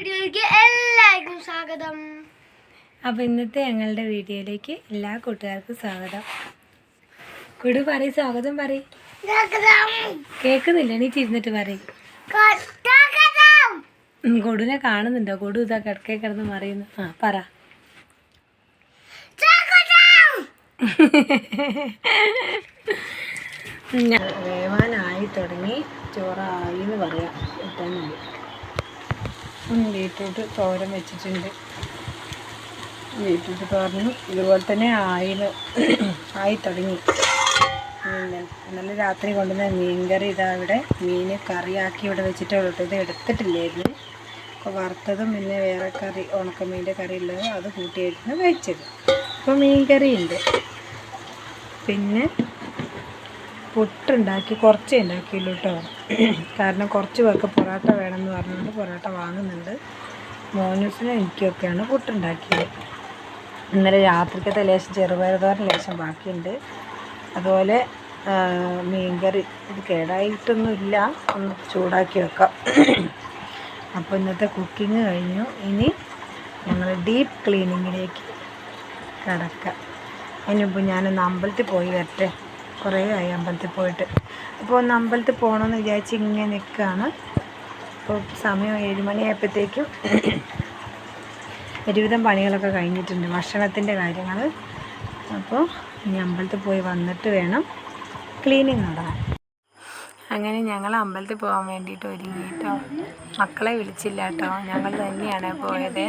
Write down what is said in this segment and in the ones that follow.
വീഡിയോയിലേക്ക് എല്ലാവർക്കും സ്വാഗതം. അപ്പോൾ ഇന്നത്തെ ഞങ്ങളുടെ വീഡിയോയിലേക്ക് എല്ലാ കൂട്ടുകാർക്കും സ്വാഗതം. കുടു പറയും സ്വാഗതം പറയും. കേൾക്കുന്നില്ല നീ ചിരുന്നിട്ട് പറയും. കൊടുനെ കാണുന്നുണ്ടോ? കൊടു ഇതാ കിടക്കേ കിടന്ന് മറിയുന്നു. ആ പറ. വേവാനായി തുടങ്ങി. ചോറായി എന്ന് പറയാം. ഇട്ടാനായി ബീറ്റ്റൂട്ട് തോരൻ വെച്ചിട്ടുണ്ട്. ബീറ്റ്റൂട്ട് തോരനും ഇതുപോലെ തന്നെ ആയിന് ആയി തുടങ്ങി. ഇന്നലെ രാത്രി കൊണ്ടുവന്ന മീൻകറി ഇതാ ഇവിടെ. മീൻ കറിയാക്കി ഇവിടെ വെച്ചിട്ടേ ഉള്ളൂ ഇത് എടുത്തിട്ടില്ലായിരുന്നു. അപ്പോൾ വറുത്തതും പിന്നെ വേറെ കറി ഉണക്കമീന്റെ കറി ഉള്ളത് അത് കൂട്ടിയായിരുന്നു വെച്ചത്. അപ്പോൾ മീൻ കറി ഉണ്ട് പിന്നെ പുട്ടുണ്ടാക്കി കുറച്ചേ ഉണ്ടാക്കിയുള്ളൂ കേട്ടോ കാരണം കുറച്ച് പേർക്ക് പൊറോട്ട വേണമെന്ന് പറഞ്ഞുകൊണ്ട് പൊറോട്ട വാങ്ങുന്നുണ്ട്. മോനൂസിനും എനിക്കൊക്കെയാണ് പുട്ടുണ്ടാക്കിയത്. ഇന്നലെ രാത്രിക്കത്തെ ലേശം ചെറുപയർ ലേശം ബാക്കിയുണ്ട്. അതുപോലെ മീൻകറി ഇത് കേടായിട്ടൊന്നുമില്ല. ഒന്ന് ചൂടാക്കി വെക്കാം. അപ്പോൾ ഇന്നത്തെ കുക്കിംഗ് കഴിഞ്ഞു. ഇനി ഞങ്ങൾ ഡീപ്പ് ക്ലീനിങ്ങിലേക്ക് കിടക്കാം. അതിനുമ്പോൾ ഞാനൊന്ന് അമ്പലത്തിൽ പോയി വരട്ടെ. കുറേ ആയി അമ്പലത്തിൽ പോയിട്ട്. അപ്പോൾ ഒന്ന് അമ്പലത്തിൽ പോകണമെന്ന് വിചാരിച്ച് ഇങ്ങനെ നിൽക്കുകയാണ് അപ്പോൾ സമയം ഏഴ് മണിയായപ്പോഴത്തേക്കും ഒരുവിധം പണികളൊക്കെ കഴിഞ്ഞിട്ടുണ്ട്. ഭക്ഷണത്തിന്റെ കാര്യങ്ങൾ. അപ്പോൾ ഇനി അമ്പലത്തിൽ പോയി വന്നിട്ട് വേണം ക്ലീനിങ് നടക്കാൻ അങ്ങനെ ഞങ്ങൾ അമ്പലത്തിൽ പോകാൻ വേണ്ടിയിട്ട് ഒരുങ്ങി കേട്ടോ മക്കളെ വിളിച്ചില്ല കേട്ടോ. ഞങ്ങൾ തന്നെയാണ് പോയത്.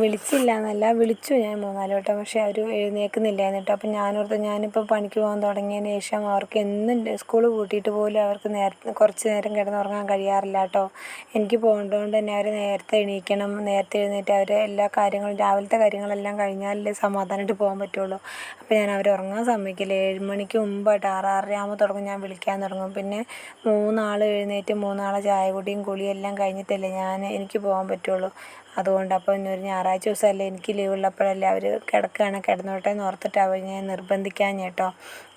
വിളിച്ചില്ല എന്നല്ല വിളിച്ചു ഞാൻ മൂന്നാൽ വട്ടം പക്ഷേ അവർ എഴുന്നേൽക്കുന്നില്ലായിരുന്നു കേട്ടോ അപ്പം ഞാനോർത്ത് ഞാനിപ്പോൾ പണിക്ക് പോകാൻ തുടങ്ങിയതിന് ശേഷം അവർക്ക് എന്നും സ്കൂൾ കൂട്ടിയിട്ട് പോലും അവർക്ക് നേരത്തെ കുറച്ച് നേരം കിടന്നുറങ്ങാൻ കഴിയാറില്ല കേട്ടോ എനിക്ക് പോകേണ്ടതുകൊണ്ട് തന്നെ അവർ നേരത്തെ എണീക്കണം നേരത്തെ എഴുന്നേറ്റ് അവരെ എല്ലാ കാര്യങ്ങളും രാവിലത്തെ കാര്യങ്ങളെല്ലാം കഴിഞ്ഞാലല്ലേ സമാധാനമായിട്ട് പോകാൻ പറ്റുള്ളൂ. അപ്പോൾ ഞാൻ അവർ ഉറങ്ങാൻ സമ്മതിക്കില്ല. ഏഴ് മണിക്ക് മുമ്പായിട്ട് ആറ് ആറര ആകുമ്പോൾ തുടങ്ങും ഞാൻ വിളിക്കാൻ തുടങ്ങും. പിന്നെ മൂന്നാൾ എഴുന്നേറ്റ് മൂന്നാളെ ചായ കുടിയും കുളിയും എല്ലാം കഴിഞ്ഞിട്ടല്ലേ ഞാൻ എനിക്ക് പോകാൻ പറ്റുള്ളൂ. അതുകൊണ്ട് അപ്പോൾ ഇന്നൊരു ഞായറാഴ്ച ദിവസമല്ലേ എനിക്ക് ലീവ് ഉള്ളപ്പോഴല്ലേ അവർ കിടക്കുകയാണ്. കിടന്നോട്ടെ എന്ന് ഓർത്തിട്ട് അവർ ഞാൻ നിർബന്ധിക്കാൻ കേട്ടോ.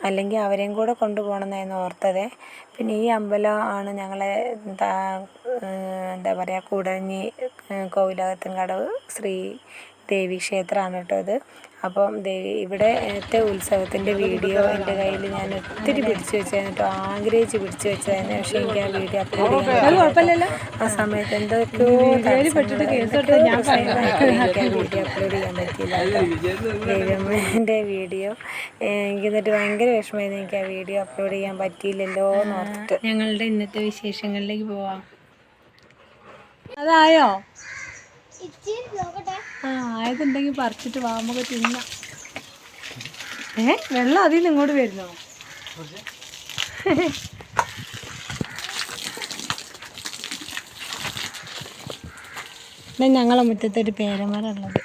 അല്ലെങ്കിൽ അവരെയും കൂടെ കൊണ്ടുപോകണമെന്നായിരുന്നു ഓർത്തത്. പിന്നെ ഈ അമ്പലം ആണ് ഞങ്ങളെ എന്താ എന്താ പറയുക കൂടഞ്ഞി കോവിലകത്തുംകടവ് ശ്രീ ദേവി ക്ഷേത്രമാണ് കേട്ടോ ഇത്. അപ്പം ഇവിടെ ഇവിടത്തെ ഉത്സവത്തിന്റെ വീഡിയോ എന്റെ കയ്യിൽ ഞാൻ ഒത്തിരി പിടിച്ചു വെച്ചായിരുന്നു കേട്ടോ ആഗ്രഹിച്ച് പിടിച്ചു വെച്ചതായിരുന്നു. പക്ഷേ എനിക്ക് ആ വീഡിയോ അപ്ലോഡ് ചെയ്യാൻ കുഴപ്പമില്ലല്ലോ. ആ സമയത്ത് എന്തൊക്കെയോ എനിക്ക് വീഡിയോ അപ്ലോഡ് ചെയ്യാൻ പറ്റിയില്ല ദൈവമ്മേന്റെ വീഡിയോ. എനിക്ക് എന്നിട്ട് ഭയങ്കര വിഷമമായിരുന്നു. എനിക്ക് ആ വീഡിയോ അപ്ലോഡ് ചെയ്യാൻ പറ്റിയില്ലല്ലോ എന്ന് ഓർത്തിട്ട്. ഞങ്ങളുടെ ഇന്നത്തെ വിശേഷങ്ങളിലേക്ക് പോവാം. അതായോ? ആ ആയതുണ്ടെങ്കിൽ പറിച്ചിട്ട് വാ തിന്ന തിന്നാം. ഏ വെള്ളം അതിൽ നിന്ന് ഇങ്ങോട്ട് വരുന്നോ? പിന്നെ ഞങ്ങളെ മുറ്റത്തൊരു പേരമരം ഉള്ളത്.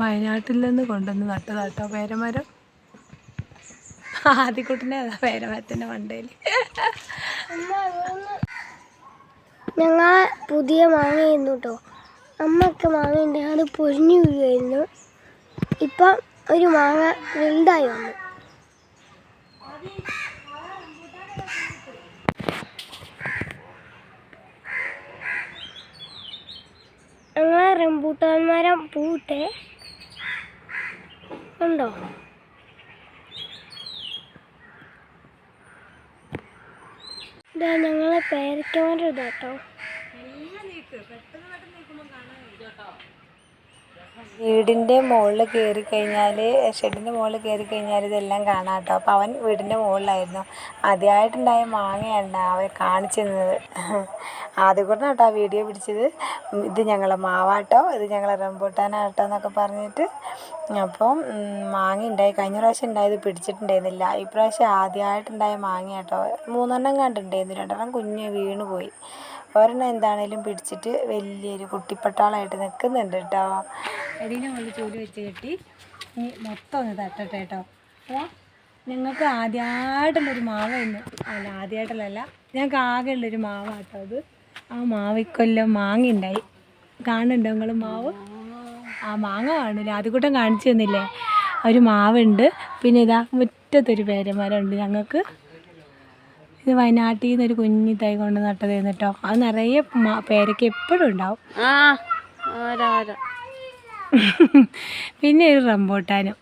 വയനാട്ടിൽ നിന്ന് കൊണ്ടുവന്ന് നട്ടതാട്ടോ പേരമരം. ആദ്യക്കുട്ടിനെ അതാ പേരമരത്തിന്റെ മണ്ടയിൽ. ഞങ്ങൾ പുതിയ മാങ്ങയായിരുന്നു കേട്ടോ അമ്മയൊക്കെ ഉണ്ടായിരുന്നു അത് പൊഴിഞ്ഞു വീഴുമായിരുന്നു ഇപ്പം ഒരു മാങ്ങ വലുതായി വന്നു. ഞങ്ങളെ റംബൂട്ടാൻ മരം പൂട്ടെ ഉണ്ടോ? ഇതാ ഞങ്ങളെ പേരക്കമാരുടെ ഇതാട്ടോ. വീടിന്റെ മുകളിൽ കയറി കഴിഞ്ഞാൽ ഷെഡിന്റെ മുകളിൽ കയറി കഴിഞ്ഞാൽ ഇതെല്ലാം കാണാം കേട്ടോ അപ്പോൾ അവൻ വീടിന്റെ മുകളിലായിരുന്നു ആദ്യമായിട്ടുണ്ടായ മാങ്ങയാണ് അവൻ കാണിച്ചു തന്നത് ആദ്യം കൂടെ കേട്ടോ ആ വീഡിയോ പിടിച്ചത്. ഇത് ഞങ്ങളെ മാവാട്ടോ ഇത് ഞങ്ങളെ റംബൂട്ടാനാട്ടോ എന്നൊക്കെ പറഞ്ഞിട്ട്. അപ്പം മാങ്ങ ഉണ്ടായി. കഴിഞ്ഞ പ്രാവശ്യം ഉണ്ടായത് പിടിച്ചിട്ടുണ്ടായിരുന്നില്ല. ഈ പ്രാവശ്യം ആദ്യമായിട്ടുണ്ടായ മാങ്ങ കേട്ടോ മൂന്നെണ്ണം കണ്ടിട്ടുണ്ടായിരുന്നു. രണ്ടെണ്ണം കുഞ്ഞ് വീണ് പോയി ഒരെണ്ണം എന്താണേലും പിടിച്ചിട്ട് വലിയൊരു കുട്ടിപ്പട്ടാളായിട്ട് നിൽക്കുന്നുണ്ട് കേട്ടോ. എടീനെ കൊണ്ട് ചൂട് വെച്ച് കെട്ടി. ഇനി മൊത്തം ഒന്ന് തട്ടട്ടെ കേട്ടോ. അപ്പോൾ നിങ്ങൾക്ക് ആദ്യമായിട്ടുള്ളൊരു ഇന്ന് അല്ല ആദ്യമായിട്ടുള്ളല്ല ഞങ്ങൾക്ക് ആകെ ഉള്ളൊരു മാവ കേട്ടോ അത്. ആ മാവിക്കൊല്ലം മാങ്ങ ഉണ്ടായി കാണുന്നുണ്ടോ നിങ്ങൾ മാവ്? ആ മാങ്ങ കാണില്ല ആദ്യക്കൂട്ടം കാണിച്ചു തന്നില്ലേ? ഒരു മാവുണ്ട്. പിന്നെ ഇതാ മുറ്റത്തൊരു പേരമരമുണ്ട് ഞങ്ങൾക്ക്. ഇത് വയനാട്ടിൽ നിന്ന് ഒരു കുഞ്ഞി തൈ കൊണ്ട് നട്ടതായിരുന്നു കേട്ടോ അത് നിറയെ പേരൊക്കെ എപ്പോഴും ഉണ്ടാവും. പിന്നെ ഒരു റംബോട്ടാനും.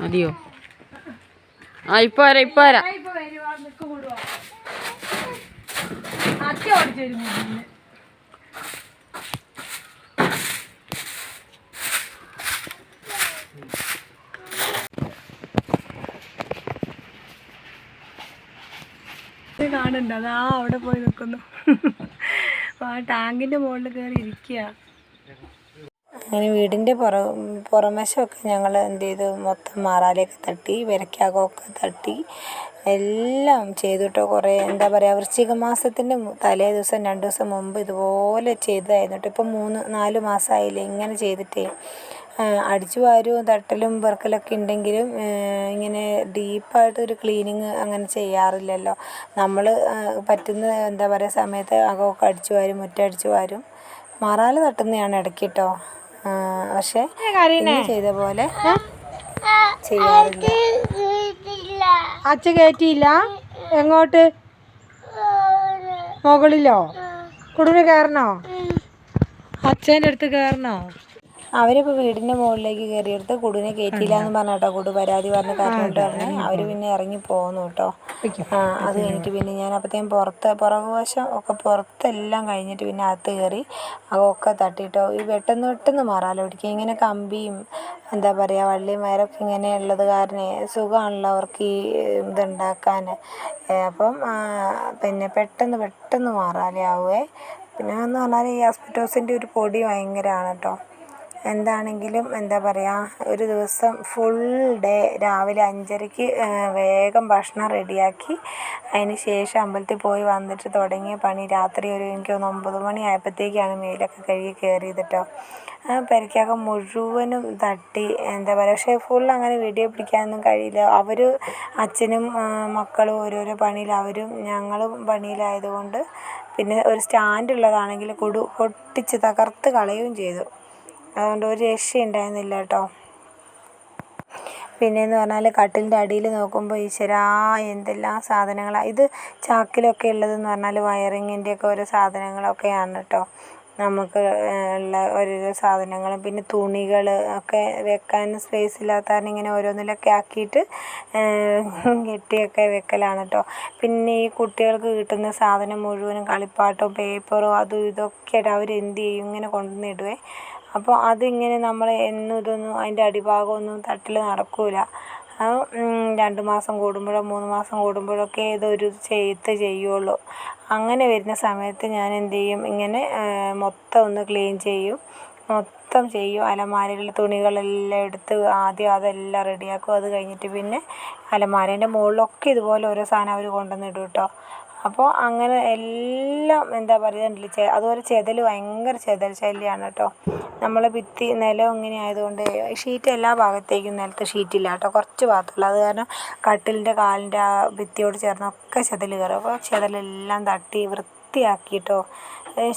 മതിയോ? ആ ഇപ്പൊ വരാം ഇപ്പൊ വരാം. ഇത് കാണുന്നുണ്ട്. അതാ അവിടെ പോയി നിൽക്കുന്നു ആ ടാങ്കിന്റെ മുകളിൽ കയറി ഇരിക്കുക. അങ്ങനെ വീടിന്റെ പുറ പുറമശമൊക്കെ ഞങ്ങൾ എന്ത് ചെയ്തു? മൊത്തം മാറാലയൊക്കെ തട്ടി വിരക്കാകമൊക്കെ തട്ടി എല്ലാം ചെയ്തിട്ടോ കുറേ. എന്താ പറയുക വൃശ്ചിക മാസത്തിന്റെ തലേ ദിവസം രണ്ട് ദിവസം മുമ്പ് ഇതുപോലെ ചെയ്തതായിരുന്നു കേട്ടോ ഇപ്പം മൂന്ന് നാല് മാസമായില്ലേ ഇങ്ങനെ ചെയ്തിട്ടേ. അടിച്ചു വാരും തട്ടലും പെറുക്കലൊക്കെ ഉണ്ടെങ്കിലും ഇങ്ങനെ ഇങ്ങനെ ഡീപ്പായിട്ടൊരു ക്ലീനിങ് അങ്ങനെ ചെയ്യാറില്ലല്ലോ. നമ്മൾ പറ്റുന്ന എന്താ പറയുക സമയത്ത് അകമൊക്കെ അടിച്ചു വാരും മുറ്റടിച്ചു വാരും. മറാൽ തട്ടുന്നതാണ് ഇടയ്ക്ക് കേട്ടോ പക്ഷേ ചെയ്ത പോലെ ചെയ്യാറില്ല. അച്ഛ കയറ്റിയില്ല എങ്ങോട്ട്? മുകളിലോ? കുടുംബ കയറണോ അച്ഛന്റെ അടുത്ത് കയറണോ അവരിപ്പോൾ വീടിന്റെ മുകളിലേക്ക് കയറിയെടുത്ത് കുടുവിനെ കയറ്റിയില്ല എന്ന് പറഞ്ഞ കേട്ടോ കുടു പരാതി പറഞ്ഞ കാരണോട്ട് പറഞ്ഞ് അവർ പിന്നെ ഇറങ്ങി പോന്നു കേട്ടോ. ആ അത് കഴിഞ്ഞിട്ട് പിന്നെ ഞാൻ അപ്പോഴത്തേക്കും പുറത്ത് പുറകു വശം ഒക്കെ പുറത്തെല്ലാം കഴിഞ്ഞിട്ട് പിന്നെ അകത്ത് കയറി അതൊക്കെ തട്ടിയിട്ടോ ഈ പെട്ടെന്ന് പെട്ടെന്ന് മാറാലോ. ഇടിക്കുക ഇങ്ങനെ കമ്പിയും എന്താ പറയുക വള്ളിയും വയറൊക്കെ ഇങ്ങനെ ഉള്ളത് കാരണം സുഖമാണല്ലോ അവർക്ക് ഈ ഇതുണ്ടാക്കാൻ. അപ്പം പിന്നെ പെട്ടെന്ന് പെട്ടെന്ന് മാറാലേ ആവുമേ പിന്നെ എന്ന് പറഞ്ഞാൽ ഈ ആസ്പെറ്റോസിന്റെ ഒരു പൊടി ഭയങ്കരമാണ് കേട്ടോ. എന്താണെങ്കിലും എന്താ പറയുക ഒരു ദിവസം ഫുൾ ഡേ രാവിലെ അഞ്ചരയ്ക്ക് വേഗം ഭക്ഷണം റെഡിയാക്കി അതിന് ശേഷം അമ്പലത്തിൽ പോയി വന്നിട്ട് തുടങ്ങിയ പണി രാത്രി ഒരു എനിക്ക് തോന്നുന്നു ഒമ്പത് മണി ആയപ്പോഴത്തേക്കാണ് മേലൊക്കെ കഴുകി കയറിയത് കേട്ടോ പെരയ്ക്കകം മുഴുവനും തട്ടി എന്താ പറയുക പക്ഷേ ഫുൾ അങ്ങനെ വീഡിയോ പിടിക്കാനൊന്നും കഴിയില്ല. അവർ അച്ഛനും മക്കളും ഓരോരോ പണിയിൽ അവരും ഞങ്ങളും പണിയിലായതുകൊണ്ട് പിന്നെ ഒരു സ്റ്റാൻഡ് ഉള്ളതാണെങ്കിൽ കൊടു പൊട്ടിച്ച് തകർത്ത് കളയുകയും ചെയ്തു. അതുകൊണ്ട് ഒരു രക്ഷയുണ്ടായിരുന്നില്ല കേട്ടോ. പിന്നെയെന്ന് പറഞ്ഞാൽ കട്ടിലിന്റെ അടിയിൽ നോക്കുമ്പോൾ ഈശ്വരാ എന്തെല്ലാം സാധനങ്ങളാണ് ഇത് ചാക്കിലൊക്കെ ഉള്ളതെന്ന് പറഞ്ഞാൽ വയറിങ്ങിന്റെയൊക്കെ ഓരോ സാധനങ്ങളൊക്കെയാണ് കേട്ടോ. നമുക്ക് ഉള്ള ഓരോരോ സാധനങ്ങളും. പിന്നെ തുണികൾ ഒക്കെ വെക്കാൻ സ്പേസ് ഇല്ലാത്ത ഇങ്ങനെ ഓരോന്നിലൊക്കെ ആക്കിയിട്ട് കെട്ടിയൊക്കെ വെക്കലാണ് കേട്ടോ. പിന്നെ ഈ കുട്ടികൾക്ക് കിട്ടുന്ന സാധനം മുഴുവനും കളിപ്പാട്ടവും പേപ്പറോ അതും ഇതൊക്കെ അവർ എന്ത് ചെയ്യും? ഇങ്ങനെ കൊണ്ടുവന്നിടുവേ അപ്പോൾ അതിങ്ങനെ നമ്മൾ എന്നും ഇതൊന്നും അതിന്റെ അടിഭാഗമൊന്നും തട്ടൽ നടക്കില്ല രണ്ട് മാസം കൂടുമ്പോഴോ മൂന്ന് മാസം കൂടുമ്പോഴൊക്കെ ഇതൊരു ചെയ്ത്ത് ചെയ്യുള്ളൂ. അങ്ങനെ വരുന്ന സമയത്ത് ഞാൻ എന്ത് ചെയ്യും ഇങ്ങനെ മൊത്തം ഒന്ന് ക്ലീൻ ചെയ്യും. മൊത്തം ചെയ്യും. അലമാരയിൽ തുണികളെല്ലാം എടുത്ത് ആദ്യം അതെല്ലാം റെഡിയാക്കും. അത് കഴിഞ്ഞിട്ട് പിന്നെ അലമാരേന്റെ മുകളിലൊക്കെ ഇതുപോലെ ഓരോ സാധനം അവർ കൊണ്ടുവന്നിടും കേട്ടോ അപ്പോൾ അങ്ങനെ എല്ലാം എന്താ പറയുക അതുപോലെ ചെതൽ ഭയങ്കര ചെതൽ ശല്യമാണ് കേട്ടോ നമ്മളെ ഭിത്തി നിലം ഇങ്ങനെ ആയതുകൊണ്ട് ഷീറ്റ് എല്ലാ ഭാഗത്തേക്കും നിലത്ത് ഷീറ്റില്ല കേട്ടോ കുറച്ച് ഭാഗത്തുള്ളൂ. അത് കാരണം കട്ടിലിന്റെ കാലിന്റെ ആ ഭിത്തിയോട് ചേർന്നൊക്കെ ചെതൽ കയറും. അപ്പോൾ ചെതലെല്ലാം തട്ടി വൃത്തിയാക്കി കേട്ടോ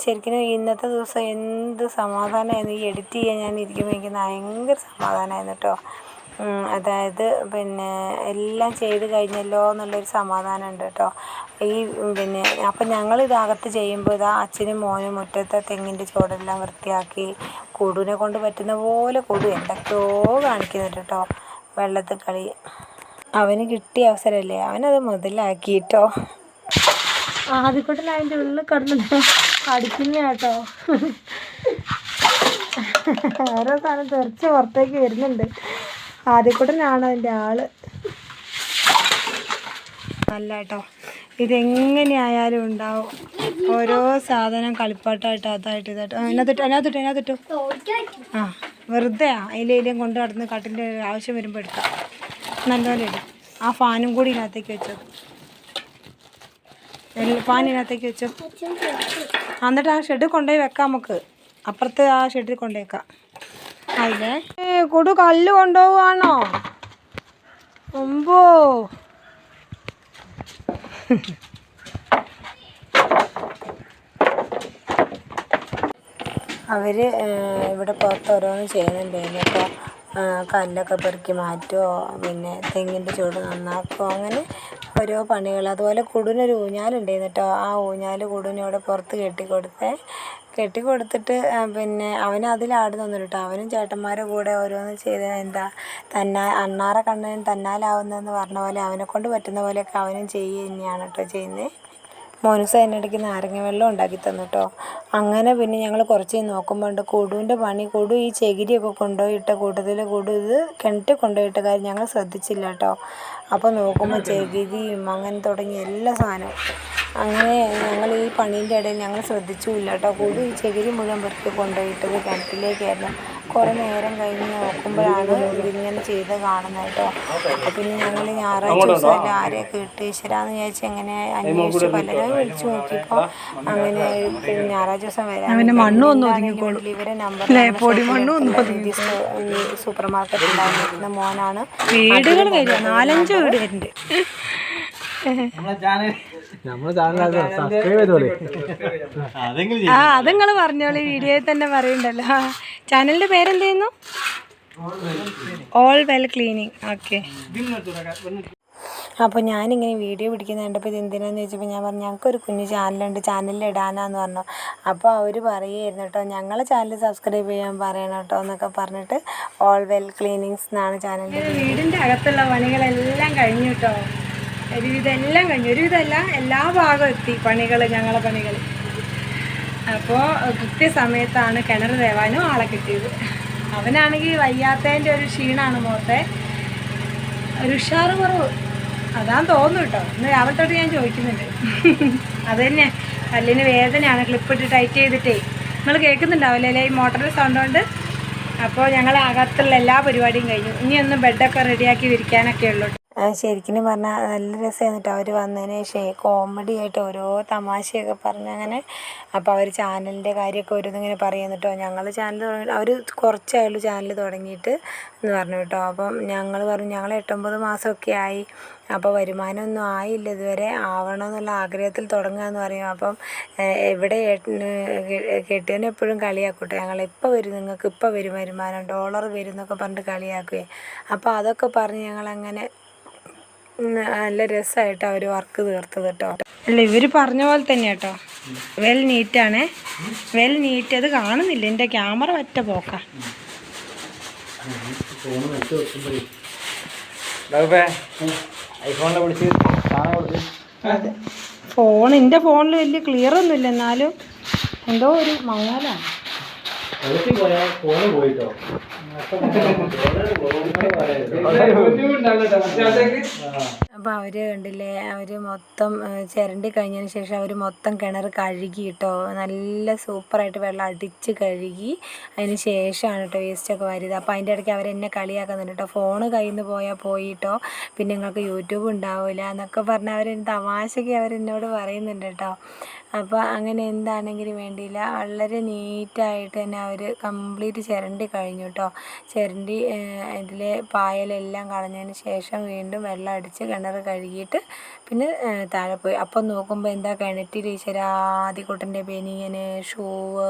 ശരിക്കും ഇന്നത്തെ ദിവസം എന്ത് സമാധാനമായിരുന്നു. ഈ എഡിറ്റ് ചെയ്യാൻ ഞാൻ ഇരിക്കുമ്പോൾ എനിക്ക് ഭയങ്കര സമാധാനമായിരുന്നു കേട്ടോ. അതായത് പിന്നെ എല്ലാം ചെയ്ത് കഴിഞ്ഞല്ലോ എന്നുള്ളൊരു സമാധാനം ഉണ്ട് കേട്ടോ. ഈ പിന്നെ അപ്പം ഞങ്ങൾ ഇതകത്ത് ചെയ്യുമ്പോൾ ഇതാ അച്ഛനും മോനും മുറ്റത്തെ തെങ്ങിന്റെ ചുവടെല്ലാം വൃത്തിയാക്കി കൊടുവിനെ കൊണ്ട് പറ്റുന്ന പോലെ കൊടു എന്തൊക്കെയോ കാണിക്കുന്നുണ്ട് കേട്ടോ. വെള്ളത്തിൽ കളി. അവന് കിട്ടിയ അവസരമല്ലേ? അവനത് മുതലാക്കി കേട്ടോ. ആദ്യക്കൂട്ടൽ അതിന്റെ ഉള്ളിൽ കിടന്നിട്ട് അടിക്കുന്ന കേട്ടോ ഓരോ സാധനം തെറിച്ച് പുറത്തേക്ക് വരുന്നുണ്ട്. ആദ്യക്കൂട്ടനാണ് അതിന്റെ ആൾ. നല്ല കേട്ടോ ഇതെങ്ങനെയായാലും ഉണ്ടാവും. ഓരോ സാധനം കളിപ്പാട്ടായിട്ട് അതായിട്ട് ഇതായിട്ട്. അതിനകത്തിട്ട് അതിനകത്തിട്ട് അതിനകത്തിട്ടു. ആ വെറുതെ അതിലേലും കൊണ്ട് നടന്ന് കട്ടിന്റെ ആവശ്യം വരുമ്പോൾ എടുക്കാം. നല്ലപോലെ ആ ഫാനും കൂടി ഇതിനകത്തേക്ക് വെച്ചോ എല്ല- വെച്ചു. എന്നിട്ട് ആ ഷെഡ് കൊണ്ടുപോയി വെക്കാം നമുക്ക്. അപ്പുറത്ത് ആ ഷെഡിൽ കൊണ്ടുവയ്ക്കാം ഏ കൊടു കല്ല് കൊണ്ടുപോവാണോ? ഒമ്പോ. അവർ ഇവിടെ പുറത്ത് ഓരോന്ന് ചെയ്യുന്നുണ്ടായിരുന്നു അപ്പോൾ കല്ലൊക്കെ പെറുക്കി മാറ്റുമോ പിന്നെ തെങ്ങിന്റെ ചുവട് നന്നാക്കുമോ അങ്ങനെ ഓരോ പണികൾ. അതുപോലെ കുടുനൊരു ഊഞ്ഞാലുണ്ടായിരുന്നു കേട്ടോ ആ ഊഞ്ഞാൽ കുടുനോടെ പുറത്ത് കെട്ടിക്കൊടുത്തേ. കെട്ടിക്കൊടുത്തിട്ട് പിന്നെ അവൻ അതിലാടുന്നൊന്നും കേട്ടോ അവനും ചേട്ടന്മാരെ കൂടെ ഓരോന്ന് ചെയ്ത്. എന്താ തന്നാ അണ്ണാറ കണ്ണൻ തന്നാലാവുന്നതെന്ന് പറഞ്ഞ പോലെ അവനെ കൊണ്ട് പറ്റുന്ന പോലെയൊക്കെ അവനും ചെയ്യുക തന്നെയാണ് കേട്ടോ ചെയ്യുന്നത് മോനുസ എന്നിടയ്ക്ക് നാരങ്ങ വെള്ളം ഉണ്ടാക്കി തന്നു കേട്ടോ അങ്ങനെ പിന്നെ ഞങ്ങൾ കുറച്ച് നോക്കുമ്പോൾ ഉണ്ട് കൊടുവിന്റെ പണി കൊടു ഈ ചകിരിയൊക്കെ കൊണ്ടുപോയിട്ട കൂട്ടത്തിൽ കൊടു ഇത് കിണറ്റിൽ കൊണ്ടുപോയിട്ട കാര്യം ഞങ്ങൾ ശ്രദ്ധിച്ചില്ല കേട്ടോ. അപ്പോൾ നോക്കുമ്പോൾ ചകിരിയും അങ്ങനെ തുടങ്ങിയ എല്ലാ സാധനവും. അങ്ങനെ ഞങ്ങൾ ഈ പണീന്റെ ഇടയിൽ ഞങ്ങൾ ശ്രദ്ധിച്ചുമില്ല കേട്ടോ കൂടി ചകിരി മുഴുവൻ പെറുക്കി കൊണ്ടുപോയിട്ടത് കിണറ്റിലേക്കായിരുന്നു. കുറേ നേരം കഴിഞ്ഞ് നോക്കുമ്പോഴാണ് ഇതിങ്ങനെ ചെയ്ത് കാണുന്നത് കേട്ടോ. അപ്പോൾ പിന്നെ ഞങ്ങൾ ഞായറാഴ്ച ദിവസം ആരെയൊക്കെ ഇട്ട് ഈശ്വരാന്ന് വിചാരിച്ച് എങ്ങനെ അന്വേഷിച്ച് പലരും വിളിച്ചു നോക്കിയപ്പോൾ അങ്ങനെ ഞായറാഴ്ച ദിവസം വരാൻ ഇവരെ നമ്പർ സൂപ്പർ മാർക്കറ്റ് ഉണ്ടായിരുന്ന മോനാണ്. വീടുകൾ വരിക. നാലഞ്ച് വീട് വരുന്നുണ്ട് ആ അത് നിങ്ങൾ പറഞ്ഞോളി വീഡിയോയിൽ തന്നെ പറയണ്ടല്ലോ ചാനലിന്റെ പേരെന്തായിരുന്നു ഓൾ വെൽ ക്ലീനിങ് ഓക്കെ അപ്പോൾ ഞാനിങ്ങനെ വീഡിയോ പിടിക്കുന്ന കണ്ടപ്പോൾ ഇത് എന്തിനാന്ന് ചോദിച്ചപ്പോൾ ഞാൻ പറഞ്ഞു ഞങ്ങൾക്കൊരു കുഞ്ഞു ചാനലുണ്ട് ചാനലിൽ ഇടാനാന്ന് പറഞ്ഞു. അപ്പോൾ അവർ പറയുമായിരുന്നു കേട്ടോ ഞങ്ങളെ ചാനൽ സബ്സ്ക്രൈബ് ചെയ്യാൻ പറയണം കേട്ടോ എന്നൊക്കെ പറഞ്ഞിട്ട് ഓൾ വെൽ ക്ലീനിങ്സ് എന്നാണ് ചാനൽ വീടിന്റെ അകത്തുള്ള പണികളെല്ലാം കഴിഞ്ഞു കേട്ടോ. ഒരുവിധം എല്ലാം കഴിഞ്ഞു ഒരുവിധമല്ല എല്ലാ ഭാഗവും എത്തി പണികൾ ഞങ്ങളെ പണികൾ അപ്പോൾ കൃത്യസമയത്താണ് കിണർ തേവാനും ആളെ കിട്ടിയത്. അവനാണെങ്കിൽ വയ്യാത്തതിന്റെ ഒരു ക്ഷീണമാണ് മുഖത്തെ ഒരു ഉഷാറ് കുറവ്. അതാന്ന് തോന്നുന്നു കേട്ടോ. ഇന്ന് രാവിലെ തൊട്ട് ഞാൻ ചോദിക്കുന്നുണ്ട്. അത് തന്നെ. കല്ലിന് വേദനയാണ്. ക്ലിപ്പിട്ട് ടൈറ്റ് ചെയ്തിട്ടേ. നിങ്ങൾ കേൾക്കുന്നുണ്ടാവില്ലേ അല്ലേ? ഈ മോട്ടറിന്റെ സൗണ്ട് കൊണ്ട്? അപ്പോൾ ഞങ്ങൾ അകത്തുള്ള എല്ലാ പരിപാടിയും കഴിഞ്ഞു. ഇനി ഒന്ന് ബെഡൊക്കെ റെഡിയാക്കി വിരിക്കാനൊക്കെ ഉള്ളൂ ശരിക്കും പറഞ്ഞാൽ നല്ല രസമായിരുന്നു കേട്ടോ അവർ വന്നതിന് ശേഷം കോമഡി ആയിട്ട് ഓരോ തമാശയൊക്കെ പറഞ്ഞ് അങ്ങനെ അപ്പോൾ അവർ ചാനലിന്റെ കാര്യമൊക്കെ ഓരോന്നിങ്ങനെ പറയുന്നു കേട്ടോ ഞങ്ങൾ ചാനൽ തുടങ്ങി അവർ കുറച്ചായുള്ളൂ ചാനൽ തുടങ്ങിയിട്ട് എന്ന് പറഞ്ഞു കേട്ടോ. അപ്പം ഞങ്ങൾ പറഞ്ഞു ഞങ്ങൾ എട്ടൊമ്പത് മാസമൊക്കെ ആയി. അപ്പോൾ വരുമാനമൊന്നും ആയില്ല ഇതുവരെ. ആവണം എന്നുള്ള ആഗ്രഹത്തിൽ തുടങ്ങുകയെന്ന് പറയും. അപ്പം എവിടെ കെട്ടിയവൻ എപ്പോഴും കളിയാക്കൂട്ടെ. ഞങ്ങൾ ഇപ്പോൾ വരും നിങ്ങൾക്ക് ഇപ്പോൾ വരും വരുമാനം. ഡോളർ വരും എന്നൊക്കെ പറഞ്ഞിട്ട് കളിയാക്കുകയും അപ്പോൾ അതൊക്കെ പറഞ്ഞ് ഞങ്ങളങ്ങനെ നല്ല രസമായിട്ട് അവർ വർക്ക് തീർത്തത് കേട്ടോ. അല്ല ഇവർ പറഞ്ഞ പോലെ തന്നെ കേട്ടോ. വെൽ നീറ്റാണ് വെൽ നീറ്റ് അത് കാണുന്നില്ല. എന്റെ ക്യാമറ മറ്റ പോക്കാ. ഫോൺ എന്റെ ഫോണിൽ വലിയ ക്ലിയർ ഒന്നുമില്ല. എന്നാലും എന്തോ ഒരു മങ്ങാലാണ്. പോയിട്ടോ. അപ്പോൾ അവർ കണ്ടില്ലേ അവർ മൊത്തം ചിരണ്ടി കഴിഞ്ഞതിന് ശേഷം അവർ മൊത്തം കിണർ കഴുകി കേട്ടോ നല്ല സൂപ്പറായിട്ട് വെള്ളം അടിച്ച് കഴുകി അതിന് ശേഷമാണ് കേട്ടോ വേസ്റ്റൊക്കെ വരുന്നത്. അപ്പോൾ അതിന്റെ ഇടയ്ക്ക് അവരെന്നെ കളിയാക്കുന്നുണ്ട് കേട്ടോ ഫോണ് കയ്യിൽ നിന്ന് പോയാൽ പോയിട്ടോ പിന്നെ നിങ്ങൾക്ക് യൂട്യൂബ് ഉണ്ടാവില്ല എന്നൊക്കെ പറഞ്ഞ് അവർ തമാശയ്ക്ക് അവരെന്നോട് പറയുന്നുണ്ട് കേട്ടോ അപ്പോൾ അങ്ങനെ എന്താണെങ്കിലും വേണ്ടിയില്ല. വളരെ നീറ്റായിട്ട് തന്നെ അവർ കംപ്ലീറ്റ് ചിരണ്ടി കഴിഞ്ഞു കേട്ടോ ചിരണ്ടി ഇതിലെ പായലെല്ലാം കളഞ്ഞതിന് ശേഷം വീണ്ടും വെള്ളം അടിച്ച് കിണർ കഴുകിയിട്ട് പിന്നെ താഴെ പോയി. അപ്പം നോക്കുമ്പോൾ എന്താ കിണറ്റിൽ ഈശ്വരാദിക്കുട്ടന്റെ ബനിയന് ഷൂവ്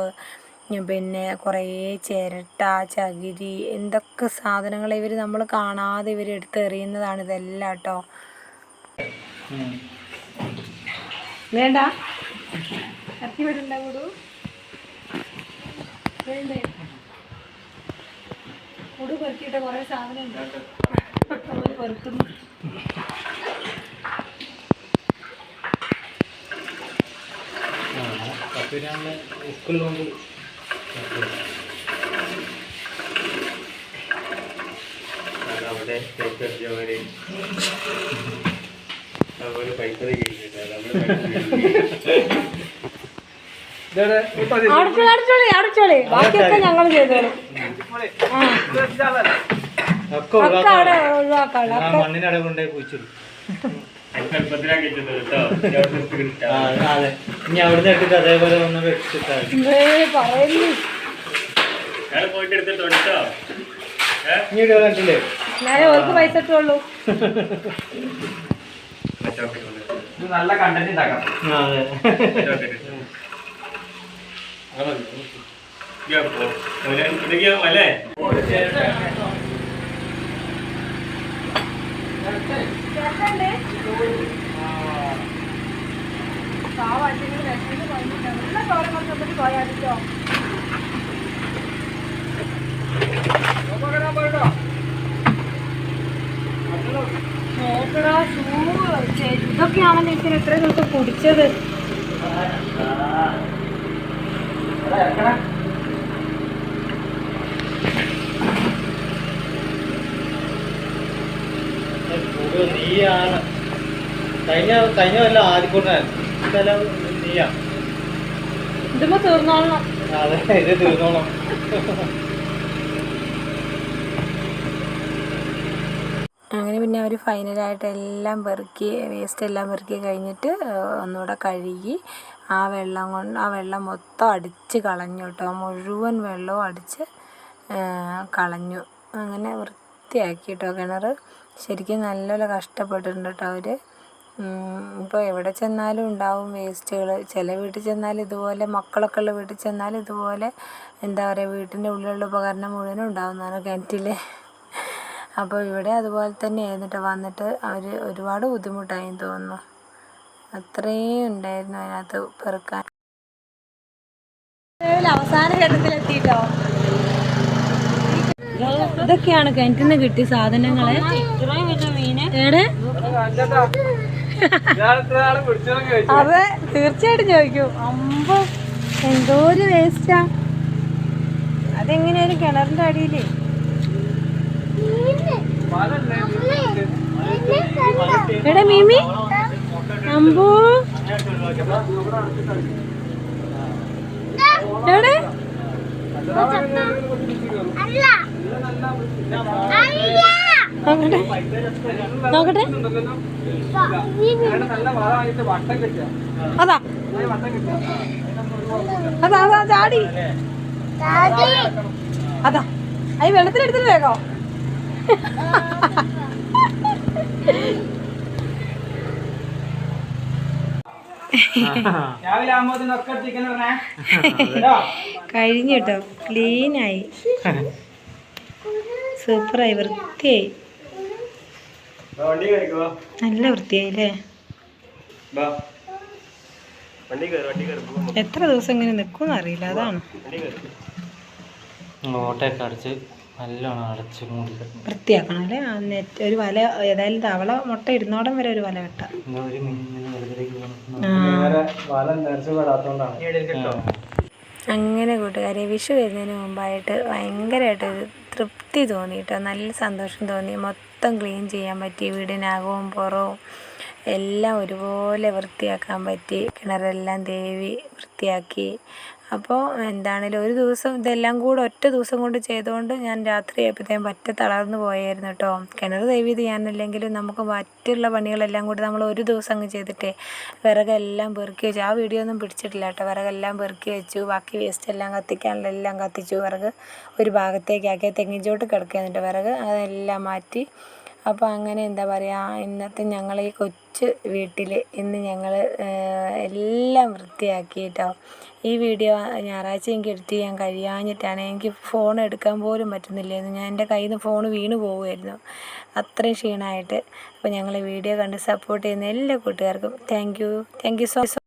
പിന്നെ കുറേ ചിരട്ട ചകിരി എന്തൊക്കെ സാധനങ്ങൾ ഇവർ നമ്മൾ കാണാതെ ഇവർ എടുത്ത് എറിയുന്നതാണ് ഇതെല്ലാം കേട്ടോ വേണ്ട. ഇറക്കി വിടണ്ട കൂടു വേണ്ടേ കുറേ സാധനം ഉണ്ട് നമ്മൾ പെറുക്കുന്നു സ്കൂളിൽ കൊണ്ട് അടച്ചോളി അടച്ചോളി അടച്ചോളി. ബാക്കിയൊക്കെ ഞങ്ങൾ ചെയ്തോളൂ. ഒക്കെ അവിടെ ഒഴിവാക്കാളൂ കുഴിച്ചിടും. ഇനി അവിടുന്ന് അതേപോലെ ഒന്ന് കണ്ടില്ലേ പൈസ ഇട്ടുള്ളൂ നല്ല കണ്ടന്റ് ഉണ്ടാക്കാം അല്ലേ ഇതൊക്കെയാണല്ലോ ഇത്ര ദിവസം കുടിച്ചത്? നീയാണ്. കഴിഞ്ഞ കഴിഞ്ഞ വല്ല ആദ്യക്കൂട്ടായിരുന്നു നീയാ. ഇതുമ്പോ തീർന്നോളണം. അതെ ഇത് തീർന്നോളാം അങ്ങനെ പിന്നെ അവർ ഫൈനലായിട്ട് എല്ലാം പെറുക്കി വേസ്റ്റ് എല്ലാം പെറുക്കി കഴിഞ്ഞിട്ട് ഒന്നുകൂടെ കഴുകി ആ വെള്ളം കൊണ്ട് ആ വെള്ളം മൊത്തം അടിച്ച് കളഞ്ഞു കേട്ടോ. മുഴുവൻ വെള്ളവും അടിച്ച് കളഞ്ഞു. അങ്ങനെ വൃത്തിയാക്കി കേട്ടോ കിണർ ശരിക്കും നല്ലപോലെ കഷ്ടപ്പെട്ടിട്ടുണ്ട് കേട്ടോ അവർ ഇപ്പോൾ എവിടെ ചെന്നാലും ഉണ്ടാവും വേസ്റ്റുകൾ ചില വീട്ടിൽ ചെന്നാൽ ഇതുപോലെ മക്കളൊക്കെ ഉള്ള വീട്ടിൽ ചെന്നാൽ ഇതുപോലെ എന്താ പറയുക വീട്ടിന്റെ ഉള്ളിലുള്ള ഉപകരണം മുഴുവനും ഉണ്ടാവുന്നതാണ് കിണറ്റിൽ അപ്പോൾ ഇവിടെ അതുപോലെ തന്നെയായിരുന്നു കേട്ടോ. വന്നിട്ട് അവർ ഒരുപാട് ബുദ്ധിമുട്ടായി തോന്നുന്നു. അത്രയും ഉണ്ടായിരുന്നു അതിനകത്ത് പെറുക്കാൻ. അവസാന ഘട്ടത്തിലെത്തിട്ടോ? ഇതൊക്കെയാണ് കിണറ്റിൽ നിന്ന് കിട്ടിയ സാധനങ്ങൾ. അതെ തീർച്ചയായിട്ടും ചോദിക്കും. അമ്പ എന്തോ ഒരു വേസ്റ്റാ അതെങ്ങനെയാണ് കിണറിന്റെ അടിയിൽ? എടാ മീമി. അമ്പോ എവിടെ? നോക്കട്ടെ. നോക്കട്ടെ. അതാ. അതാ അതാ ചാടി. അതാ. അത് വെള്ളത്തിലെടുത്തിട്ട് വേഗോ രാവിലെ ആകുമ്പോഴത്തേനൊക്കെ ചിക്കൻ പറഞ്ഞേ കഴിഞ്ഞു കേട്ടോ. ക്ലീനായി സൂപ്പറായി വൃത്തിയായി. നല്ല വൃത്തിയായി അല്ലേ? എത്ര ദിവസം ഇങ്ങനെ നിൽക്കുമെന്ന് അറിയില്ല. അതാണ്. ഓട്ടയൊക്കെ അടച്ച് നല്ലോണം അടച്ച് മൂടി വൃത്തിയാക്കണം അല്ലേ? നെറ്റ് ഒരു വല ഏതായാലും തവള മുട്ട ഇരുന്നോടം വരെ ഒരു വല വെട്ടാം ഒരു മിനിറ്റ് വെറുതെ ആ. വല നിറച്ച് പെടാത്തോണ്ടാണ് അങ്ങനെ കൂട്ടുകാരെ വിഷു വരുന്നതിന് മുമ്പായിട്ട് ഭയങ്കരമായിട്ട് ഒരു തൃപ്തി തോന്നി കേട്ടോ. നല്ല സന്തോഷം തോന്നി. മൊത്തം ക്ലീൻ ചെയ്യാൻ പറ്റി. വീടിനകവും പുറവും എല്ലാം ഒരുപോലെ വൃത്തിയാക്കാൻ പറ്റി. കിണറെല്ലാം ദേവി വൃത്തിയാക്കി. അപ്പോൾ എന്താണേലും ഒരു ദിവസം ഇതെല്ലാം കൂടെ ഒറ്റ ദിവസം കൊണ്ട് ചെയ്തുകൊണ്ട് ഞാൻ രാത്രി ആയപ്പോഴത്തേക്കും പറ്റ തളർന്നു പോയായിരുന്നു കേട്ടോ. കിണർ ദൈവം ഇത് ഞാനല്ലെങ്കിലും നമുക്ക് മറ്റുള്ള പണികളെല്ലാം കൂടി നമ്മൾ ഒരു ദിവസം അങ്ങ് ചെയ്തിട്ടേ വിറകെല്ലാം പെറുക്കി വെച്ചു ആ വീഡിയോ ഒന്നും പിടിച്ചിട്ടില്ല കേട്ടോ. വിറകെല്ലാം പെറുക്കി വെച്ചു ബാക്കി വേസ്റ്റ് എല്ലാം കത്തിക്കാനുള്ള എല്ലാം കത്തിച്ചു. വിറക് ഒരു ഭാഗത്തേക്കാക്കി തെങ്ങിഞ്ചോട്ട് കിടക്കുന്നുണ്ട് വിറക് അതെല്ലാം മാറ്റി അപ്പോൾ അങ്ങനെ എന്താ പറയുക ഇന്നത്തെ ഞങ്ങൾ ഈ കൊച്ചു വീട്ടിൽ ഇന്ന് ഞങ്ങൾ എല്ലാം വൃത്തിയാക്കി കേട്ടോ ഈ വീഡിയോ ഞായറാഴ്ച എനിക്ക് എഡിറ്റ് ചെയ്യാൻ കഴിയാഞ്ഞിട്ടാണ്. എനിക്ക് ഫോൺ എടുക്കാൻ പോലും പറ്റുന്നില്ലായിരുന്നു. ഞാൻ എന്റെ കയ്യിൽ നിന്ന് ഫോൺ വീണ് പോകുമായിരുന്നു അത്രയും ക്ഷീണമായിട്ട്. അപ്പോൾ ഞങ്ങൾ വീഡിയോ കണ്ട് സപ്പോർട്ട് ചെയ്യുന്ന എല്ലാ കൂട്ടുകാർക്കും thank you thank you so